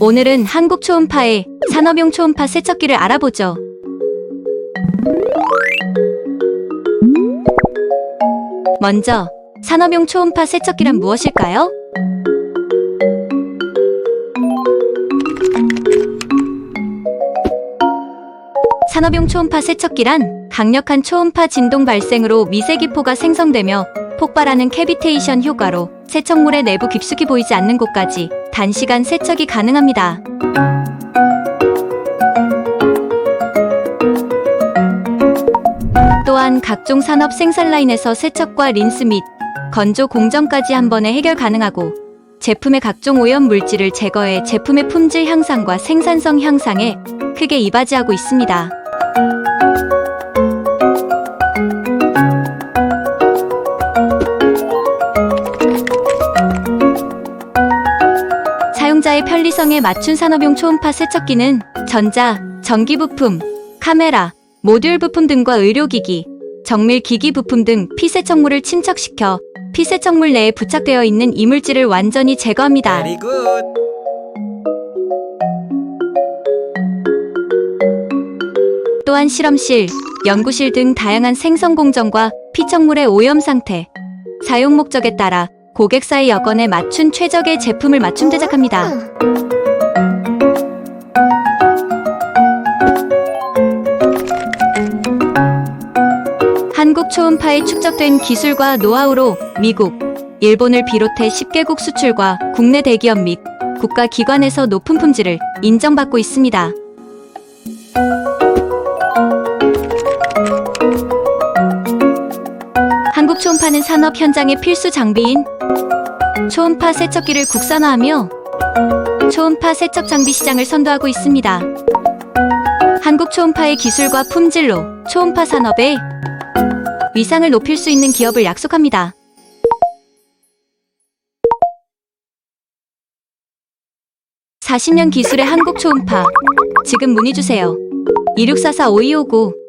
오늘은 한국 초음파의 산업용 초음파 세척기를 알아보죠. 먼저 산업용 초음파 세척기란 무엇일까요? 산업용 초음파 세척기란 강력한 초음파 진동 발생으로 미세기포가 생성되며 폭발하는 캐비테이션 효과로 세척물의 내부 깊숙이 보이지 않는 곳까지 단시간 세척이 가능합니다. 또한 각종 산업 생산 라인에서 세척과 린스 및 건조 공정까지 한 번에 해결 가능하고 제품의 각종 오염 물질을 제거해 제품의 품질 향상과 생산성 향상에 크게 이바지하고 있습니다. 사용자의 편리성에 맞춘 산업용 초음파 세척기는 전자, 전기 부품, 카메라, 모듈 부품 등과 의료기기, 정밀 기기 부품 등 피세척물을 침착시켜 피세척물 내에 부착되어 있는 이물질을 완전히 제거합니다. Very good. 또한 실험실, 연구실 등 다양한 생성 공정과 피척물의 오염 상태, 사용 목적에 따라 고객사의 여건에 맞춘 최적의 제품을 맞춤 제작합니다. 한국 초음파에 축적된 기술과 노하우로 미국, 일본을 비롯해 10개국 수출과 국내 대기업 및 국가기관에서 높은 품질을 인정받고 있습니다. 초음파는 산업 현장의 필수 장비인 초음파 세척기를 국산화하며 초음파 세척 장비 시장을 선도하고 있습니다. 한국 초음파의 기술과 품질로 초음파 산업의 위상을 높일 수 있는 기업을 약속합니다. (40년) 기술의 한국 초음파 지금 문의 주세요 (2644-5259)